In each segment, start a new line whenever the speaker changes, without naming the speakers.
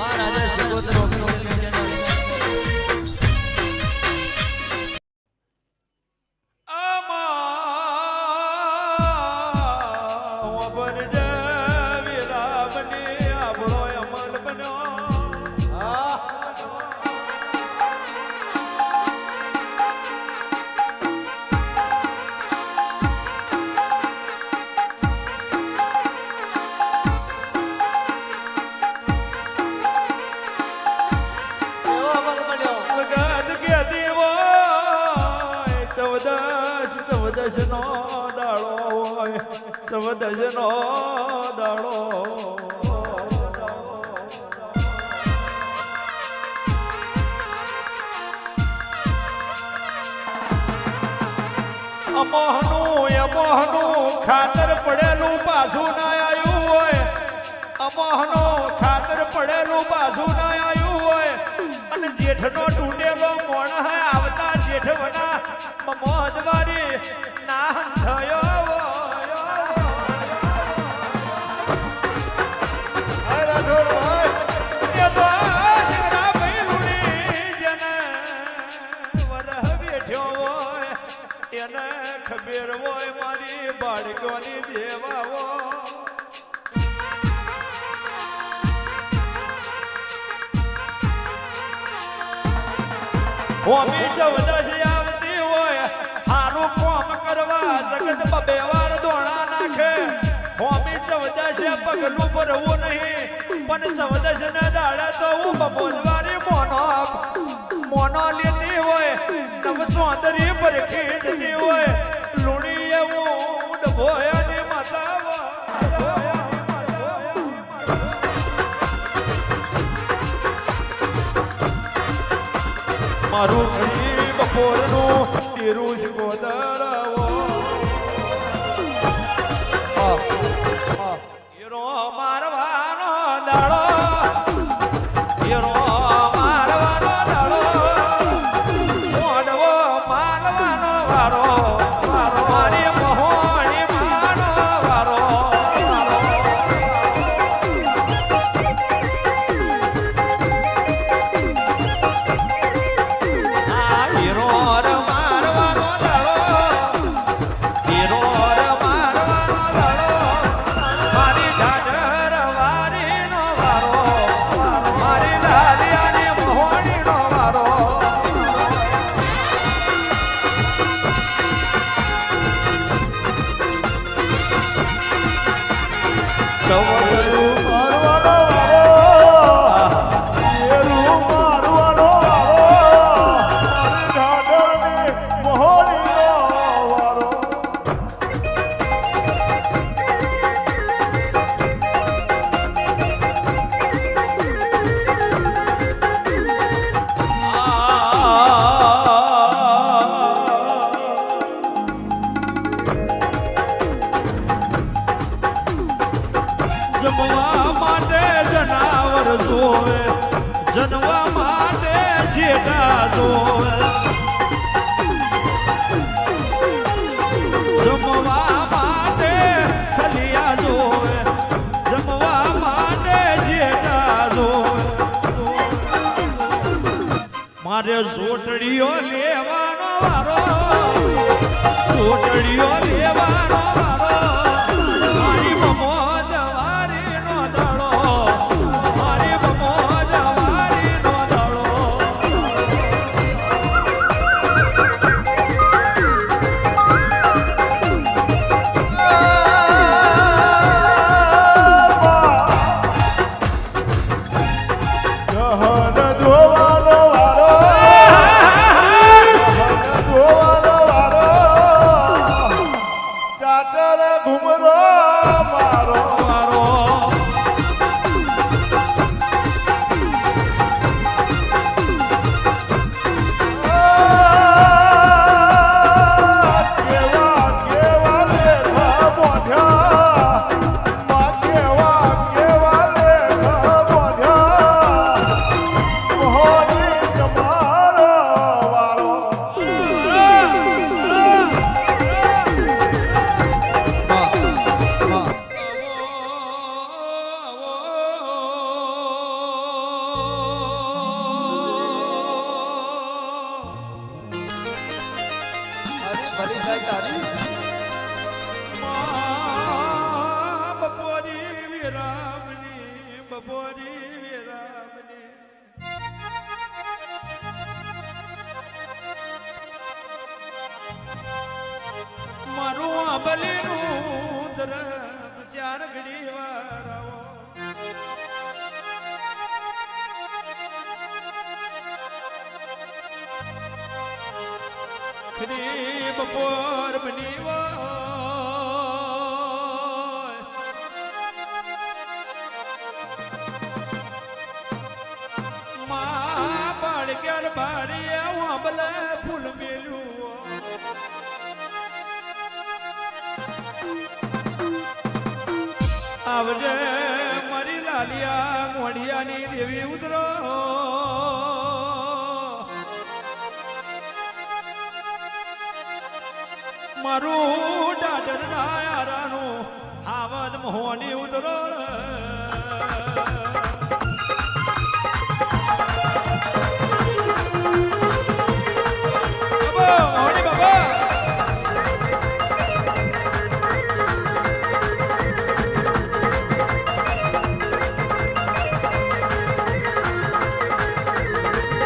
મહારાજા સિકોતર
અમોહનું અમોહનું ખાતર પડેલું પાછું ના આવ્યું હોય. અમોહનો ખાતર પડેલું પાછું ના આવ્યું હોય. અને જેઠનો તૂટેલો મોણ આવતા જેઠવના મોહદવારી ના થયો બાળકોની દેવાઓ. હોમી ચૌદશ હોય, હારું કોમ કરવા જગત બબે વાર દોણા નાખે. હોમી ચૌદશ પગલું ભરવું નહીં, પણ ચૌદશ ને દાડે તો હું મોનો મોનો હોય, નવ ચોંદરી પરખી હોય. મારું ઘડી બપોરનું તીરું જ ગોદરવો estão botando સોટડીઓ લેવાનો વારો. સોટડીઓ લેવાનો વારો. ધરમ વારાઓ ખરી બપોર બની માં બાળક્યાર બારી આવજે મારી લાલિયા મોઢિયાની દેવી ઉતરો. મારું ડાડર ના યારાનું આવદ મોહની ઉતરો.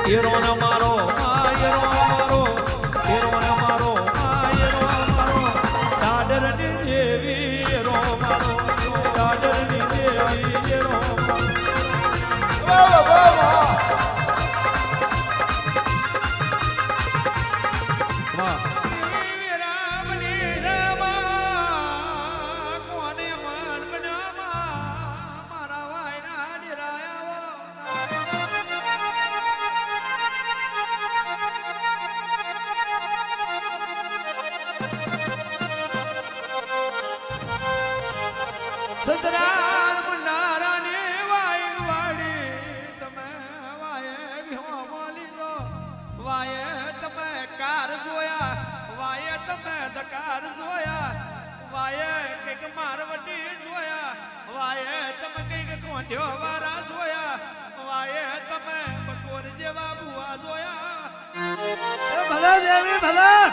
હીરો ન મારો દકાર જોયા વાય કંઈક મારવટી જોયા વાય તમે કંઈક કોંઠ્યો વારા જોયા વાય તમે બકોર જેવા બુઆ જોયા.
ભલા દેવી ભલા.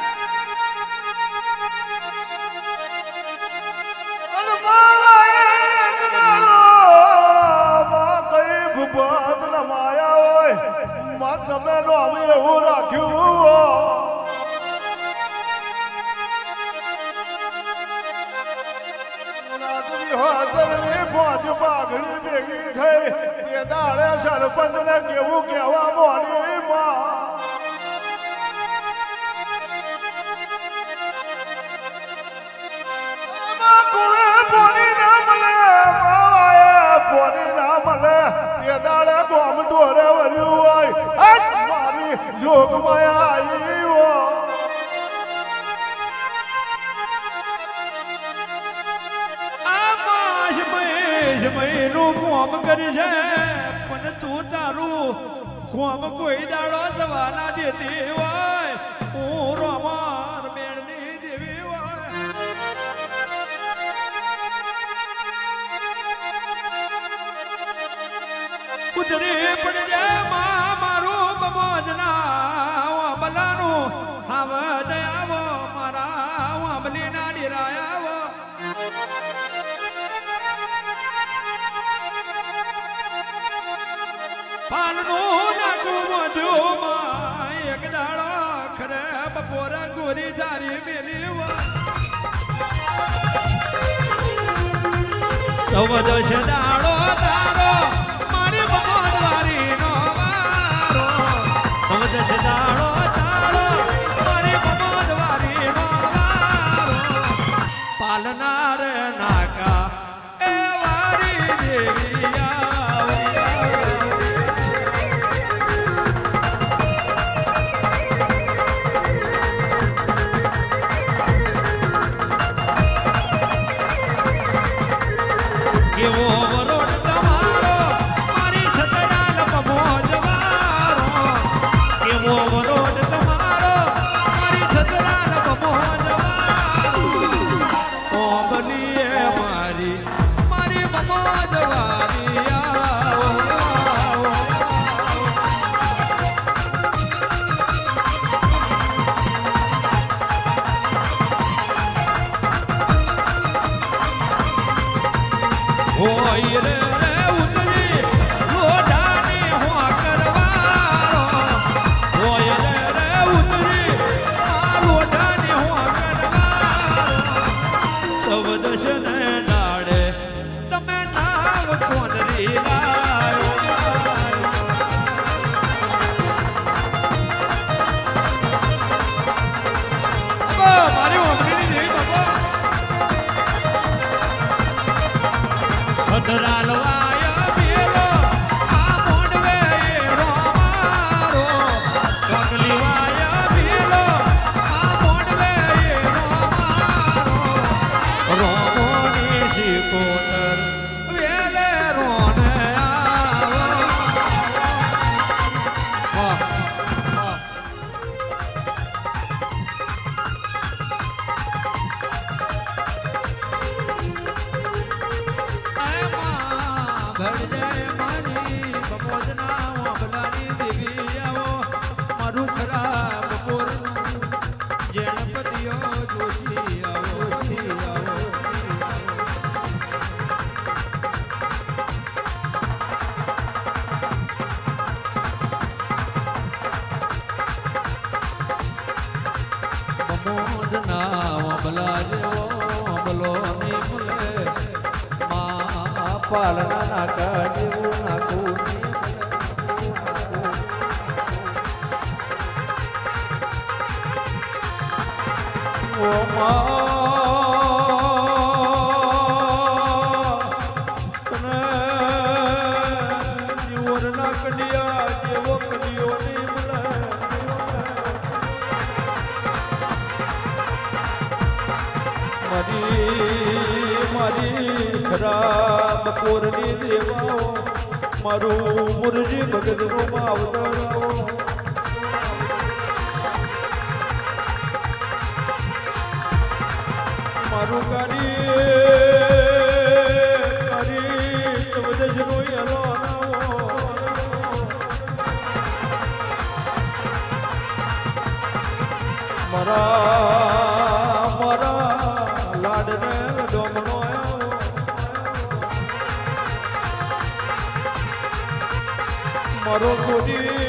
ભેગી થઈ. તે દાડે સરપંચને કેવું કહેવા મોડી માં. ના ના તે દાડે ગોમ ઢોરે વર્યું હોય. મારી આવી
કોમ કરશે પણ તું તારું કોમ કોઈ દાડો જવાના દેતી હોય. હું રોમાર મેળની હોય. કુતરી પણ જે મારું બમોજના બલાનું હવે દયાવો. પાલનું નાખું મોઢું માં એક દાડો ખરે બપોરે ગોરી ધારી મેલી સૌદ છે દાડો હોય રે ખરાબ કોરની દેવાઓ મારું મુરજી ભગતનું માવતરાઓ મારું ગાડી મારી ચૌદશ નો યલો મારા મારા લાડને ડોમનો મારો ખોદી